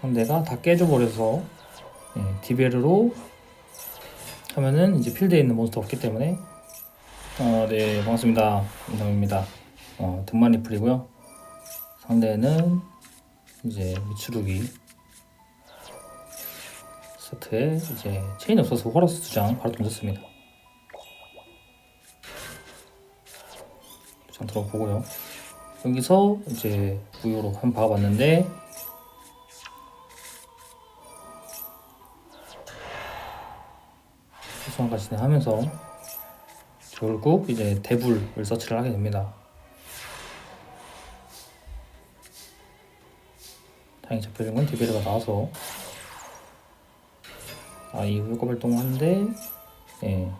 상대가 다 깨져버려서 예, 디베르로 하면은 이제 필드에 있는 몬스터 없기 때문에 어, 네 반갑습니다. 인상입니다. 어, 등만 리플이고요. 상대는 이제 미츠루기. 세트에 이제 체인 없어서 호러스 두 장 바로 던졌습니다. 두 장 들어보고요. 여기서 이제 무효로 한번 봐봤는데 수상과 진행하면서 결국 이제 대불을 서치를 하게 됩니다. 다행히 잡혀준 건 디베르가 나와서 아 이후 효과 발동하는데 예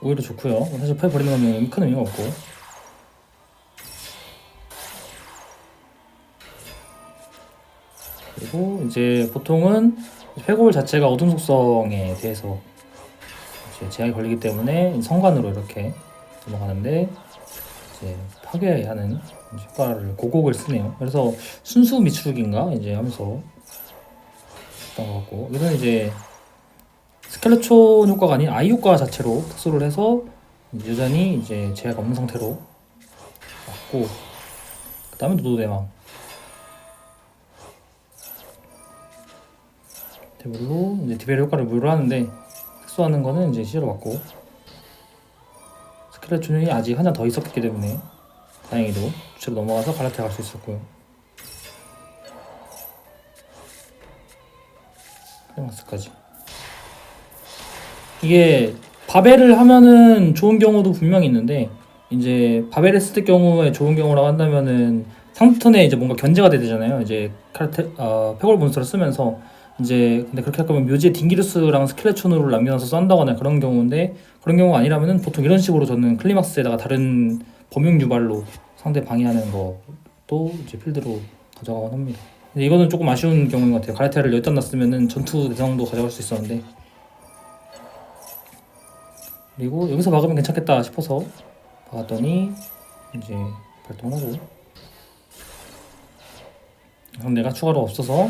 오히려 좋고요. 사실 패 버리는 거면 큰 의미가 없고 그리고 이제 보통은 회골 자체가 어둠 속성에 대해서 이제 제약이 걸리기 때문에 성관으로 이렇게 넘어가는데 이제 파괴하는 효과를 고곡을 쓰네요. 그래서 순수 미추룩인가 이제 하면서 했던 것 같고 이건 이제 스켈레톤 효과가 아닌 아이 효과 자체로 특수를 해서 여전히 이제 제약 없는 상태로 맞고 그 다음에 노도대왕 대물로 이제 디베르 효과를 무효로 하는데 특수하는 거는 이제 시제로 맞고 스켈레톤이 아직 하나 더 있었기 때문에 다행히도 주체로 넘어가서 갈라테 갈 수 있었고요. 클리마스까지 이게 바벨을 하면은 좋은 경우도 분명히 있는데 이제 바벨 했을 때 경우에 좋은 경우라고 한다면은 상턴에 이제 뭔가 견제가 되잖아요. 이제 카르테 어, 페골 몬스터를 쓰면서 이제 근데 그렇게 할 거면 묘지에 딩기루스랑 스켈레톤으로 남겨놔서 썬다거나 그런 경우인데 그런 경우가 아니라면은 보통 이런 식으로 저는 클리막스에다가 다른 범용 유발로 상대 방해하는 것도 이제 필드로 가져가곤 합니다. 근데 이거는 조금 아쉬운 경우인 것 같아요. 가르테를 여기다 놨으면은 전투 대상도 가져갈 수 있었는데 그리고 여기서 막으면 괜찮겠다 싶어서 박았더니 이제 발동하고 상대가 추가로 없어서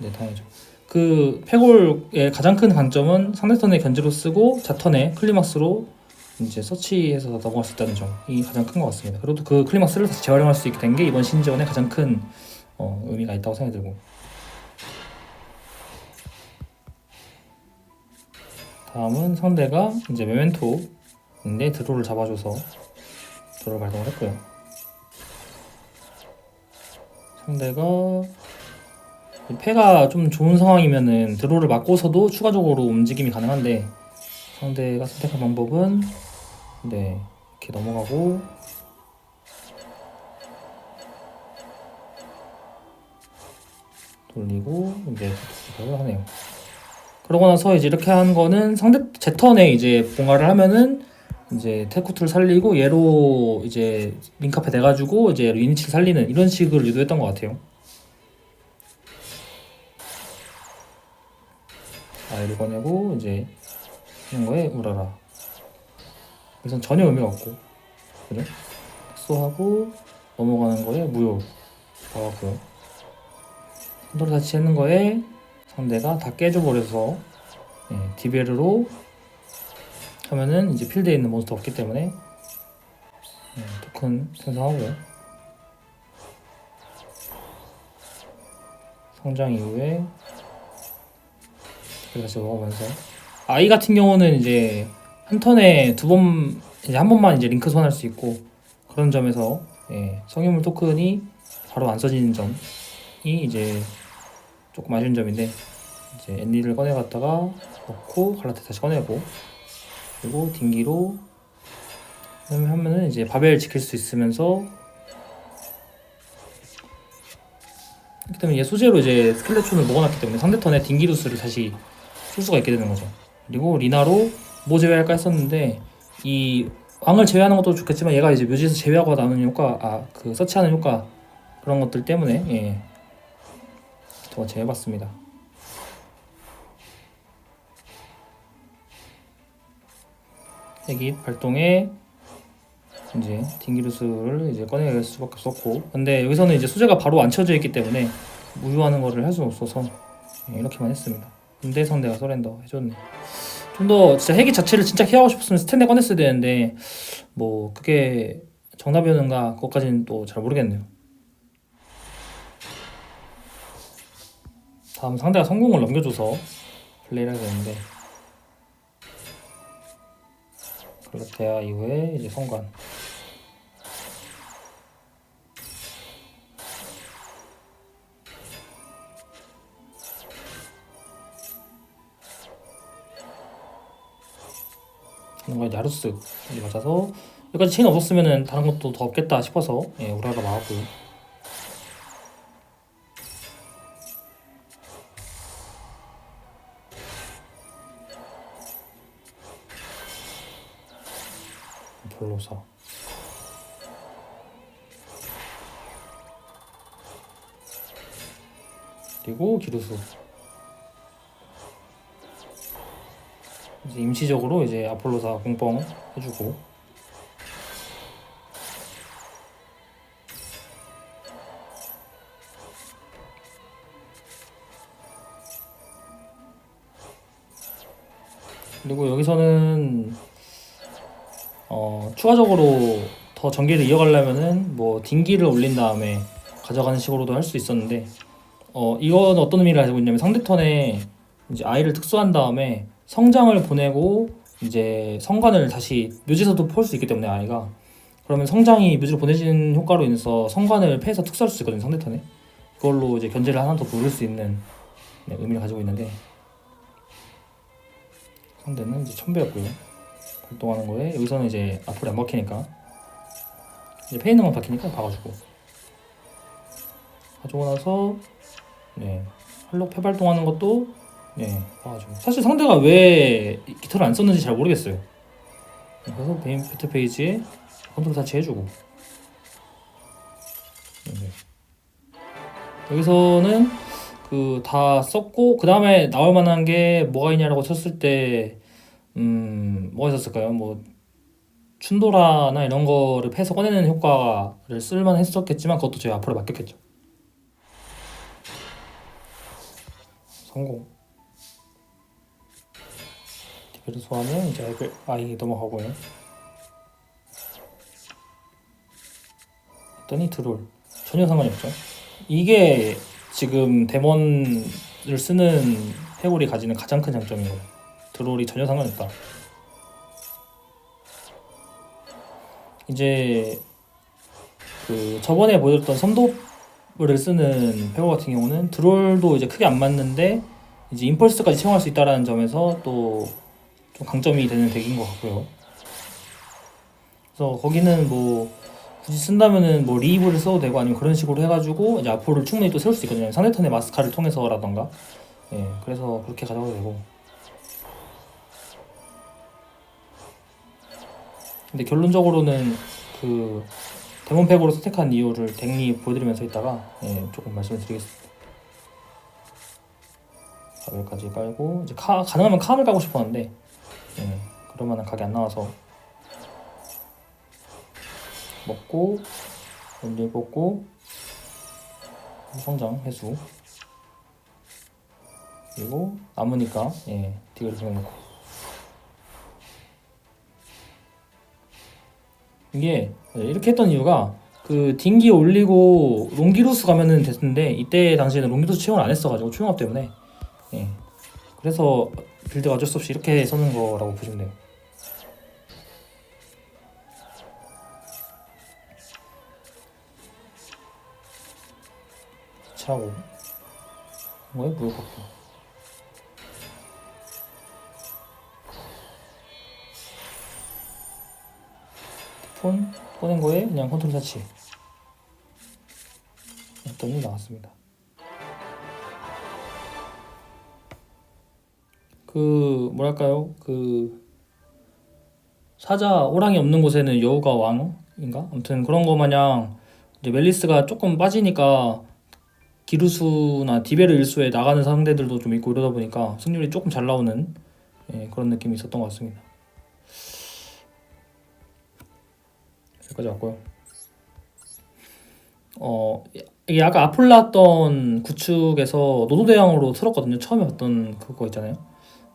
이제 당해죠. 그 페골의 가장 큰 강점은 상대턴에 견제로 쓰고 자턴에 클리막스로 이제 서치해서 넘어갈 수 있다는 점이 가장 큰 것 같습니다. 그래도 그 클리막스를 다시 재활용할 수 있게 된 게 이번 신지원의 가장 큰 어, 의미가 있다고 생각이 들고 다음은 상대가 이제 메멘토인데 드로를 잡아줘서 드로를 발동을 했고요. 상대가 패가 좀 좋은 상황이면은 드로를 맞고서도 추가적으로 움직임이 가능한데 상대가 선택한 방법은 네 이렇게 넘어가고 돌리고 이제 도착을 하네요. 그러고 나서 이제 이렇게 한 거는 상대 제 턴에 이제 뭔가를 하면은 이제 테쿠트를 살리고 얘로 이제 링카페 돼가지고 이제 유니치를 살리는 이런 식을 유도했던 것 같아요. 아이를 꺼내고 이제 하는 거에 우라라. 그래서 전혀 의미가 없고 그죠? 특수하고 넘어가는 거에 무효 나왔고요. 컨트롤 다치 하는 거에 상대가 다 깨져버려서 예, 디베르로 하면은 이제 필드에 있는 몬스터 없기 때문에 예, 토큰 생성하고요. 성장 이후에 다시 먹으면서. 아이 같은 경우는 이제 한 턴에 두 번 이제 한 번만 이제 링크 소환할 수 있고 그런 점에서 예, 성유물 토큰이 바로 안 써지는 점이 이제 조금 아쉬운 점인데 이제 앤디를 꺼내갔다가 넣고 갈라테 다시 꺼내고 그리고 딩기로 하면은 이제 바벨 지킬 수 있으면서 그렇기 때문에 얘 소재로 이제 스켈레톤을 먹어놨기 때문에 상대 턴에 딩기루스를 다시 쏠 수가 있게 되는 거죠. 그리고 리나로 뭐 제외할까 했었는데 이 왕을 제외하는 것도 좋겠지만 얘가 이제 묘지에서 제외하고 나오는 효과, 아 그 서치하는 효과 그런 것들 때문에 예, 저거 제외해봤습니다. 핵이 발동에 이제 딩기루스를 이제 꺼내갈 수밖에 없었고 근데 여기서는 이제 소재가 바로 안 쳐져 있기 때문에 무효하는 거를 할 수는 없어서 예, 이렇게만 했습니다. 근데 상대가 서렌더 해줬네. 좀 더 진짜 핵이 자체를 진짜 케어하고 싶었으면 스탠드 꺼냈어야 되는데 뭐 그게 정답이었는가 그것까지는 또 잘 모르겠네요. 다음 상대가 성공을 넘겨줘서 플레이를 하게 되는데 글라테아 이후에 이제 성관 거에 야루스 이제 맞아서 여기까지 체인 없었으면은 다른 것도 더 없겠다 싶어서 예, 우라가 막았고요. 별로사 그리고 기루수 이제 임시적으로 이제 아폴로사 공뻥 해주고. 그리고 여기서는 어, 추가적으로 더 전개를 이어가려면은 뭐 딩기를 올린 다음에 가져가는 식으로도 할 수 있었는데 어 이건 어떤 의미를 가지고 있냐면 상대 턴에 이제 아이를 특수한 다음에 성장을 보내고 이제 성관을 다시 묘지에서도 풀수 있기 때문에 아이가. 그러면 성장이 묘지로 보내진 효과로 인해서 성관을 패해서 특수할 수 있거든요 상대 턴에. 그걸로 이제 견제를 하나 더 누를 수 있는 네, 의미를 가지고 있는데. 상대는 이제 천배였고요. 발동하는 거에 여기서는 이제 앞으로 안 박히니까. 이제 페이는만 박히니까 박아주고. 가지고 나서 네 할록 패발동하는 것도 네 박아주고 사실 상대가 왜 깃털을 안 썼는지 잘 모르겠어요 네, 그래서 베인 배트 페이지에 컨트롤 타치 해주고 네. 여기서는 그 다 썼고 그 다음에 나올 만한 게 뭐가 있냐라고 쳤을 때 음, 뭐가 있었을까요? 뭐 춘도라나 이런 거를 패서 꺼내는 효과를 쓸만 했었겠지만 그것도 제가 앞으로 맡겼겠죠. 성공. 소화하면 이제 아이, 아이 넘어가고요. 했더니 드롤 전혀 상관이 없죠. 이게 지금 데몬을 쓰는 해골이 가지는 가장 큰 장점이에요. 드롤이 전혀 상관없다. 이제 그 저번에 보여줬던 선도를 쓰는 페고 같은 경우는 드롤도 이제 크게 안 맞는데 이제 임펄스까지 채용할 수 있다라는 점에서 또 좀 강점이 되는 덱인 것 같고요. 그래서 거기는 뭐 굳이 쓴다면은 뭐 리브를 써도 되고 아니면 그런 식으로 해가지고 이제 앞으로를 충분히 또 세울 수 있거든요. 상대 턴의 마스카를 통해서라던가. 예, 그래서 그렇게 가져가도 되고. 근데 결론적으로는 그 데몬팩으로 선택한 이유를 덱리 보여드리면서 있다가 예, 조금 말씀을 드리겠습니다. 가벨까지 깔고 이제 카, 가능하면 카음을 까고 싶었는데 예, 그러면은 각이 안 나와서 먹고 연리 뽑고 성장 회수. 그리고 남으니까 예, 딜을 생겨놓고. 이게 이렇게 했던 이유가 그 딩기 올리고 롱기루스 가면은 됐는데 이때 당시에는 롱기루스 채용을 안 했어가지고 초용합 때문에. 예. 그래서 빌드가 어쩔 수 없이 이렇게 서는 거라고 보시면 돼요. 차고 뭐야 무역학교 폰 꺼낸 거에 그냥 컨트롤 터치 했더니 나왔습니다. 그 뭐랄까요 그 사자 호랑이 없는 곳에는 여우가 왕인가 아무튼 그런 거 마냥 이제 멜리스가 조금 빠지니까 기루수나 디베르 일수에 나가는 상대들도 좀 있고 이러다 보니까 승률이 조금 잘 나오는 예, 그런 느낌이 있었던 것 같습니다. 여기까지 왔고요. 어 이게 아까 앞을 나왔던 구축에서 노도 대왕으로 틀었거든요. 처음에 봤던 그거 있잖아요.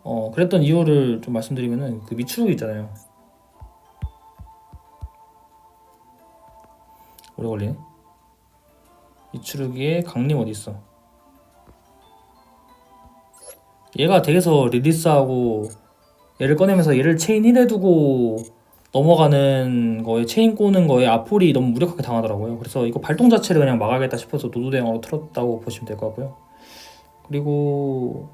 어 그랬던 이유를 좀 말씀드리면은 그 미추룩이 있잖아요. 오래 걸리네. 미추룩이의 강림 어디 있어? 얘가 덱에서 리리스하고 얘를 꺼내면서 얘를 체인 1에 두고 넘어가는 거에 체인 꼬는 거에 아폴이 너무 무력하게 당하더라고요. 그래서 이거 발동 자체를 그냥 막아야겠다 싶어서 노도 대왕으로 틀었다고 보시면 될 것 같고요. 그리고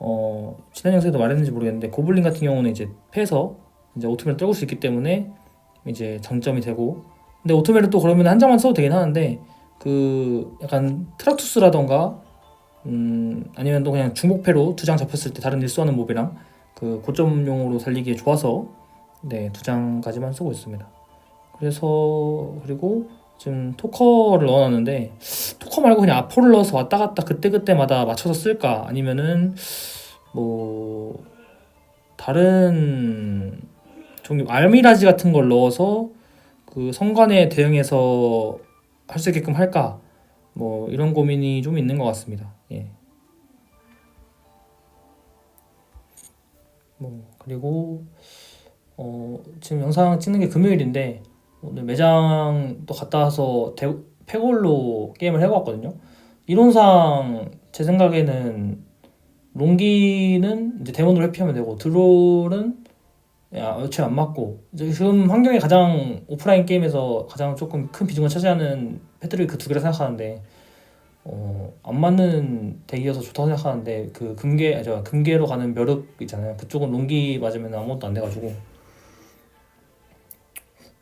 어 지난 영상에도 말했는지 모르겠는데 고블린 같은 경우는 이제 패서 이제 오토메를 떨굴 수 있기 때문에 이제 장점이 되고 근데 오토메를 또 그러면 한 장만 써도 되긴 하는데 그 약간 트락투스라던가 음 아니면 또 그냥 중복패로 두 장 잡혔을 때 다른 일수하는 몹이랑 그 고점용으로 살리기에 좋아서 네두 장까지만 쓰고 있습니다. 그래서 그리고 지금 토커를 넣어놨는데 토커 말고 그냥 아포를 넣어서 왔다 갔다 그때 그때마다 맞춰서 쓸까 아니면은 뭐 다른 종류 알미라지 같은 걸 넣어서 그 성관에 대응해서 할 수 있게끔 할까 뭐 이런 고민이 좀 있는 것 같습니다. 예. 뭐 그리고 어 지금 영상 찍는 게 금요일인데 오늘 매장 또 갔다 와서 대, 패골로 게임을 해봤거든요. 이론상 제 생각에는 롱기는 이제 데몬으로 회피하면 되고 드롤은 야, 어차피 안 맞고 지금 환경에 가장 오프라인 게임에서 가장 조금 큰 비중을 차지하는 패드를 그 두 개를 생각하는데 어, 안 맞는 덱이어서 좋다고 생각하는데 그 금괴 아, 저 금괴로 가는 멸흑 있잖아요. 그쪽은 롱기 맞으면 아무것도 안 돼가지고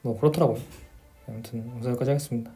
뭐 그렇더라고요. 아무튼 영상 여기까지 하겠습니다.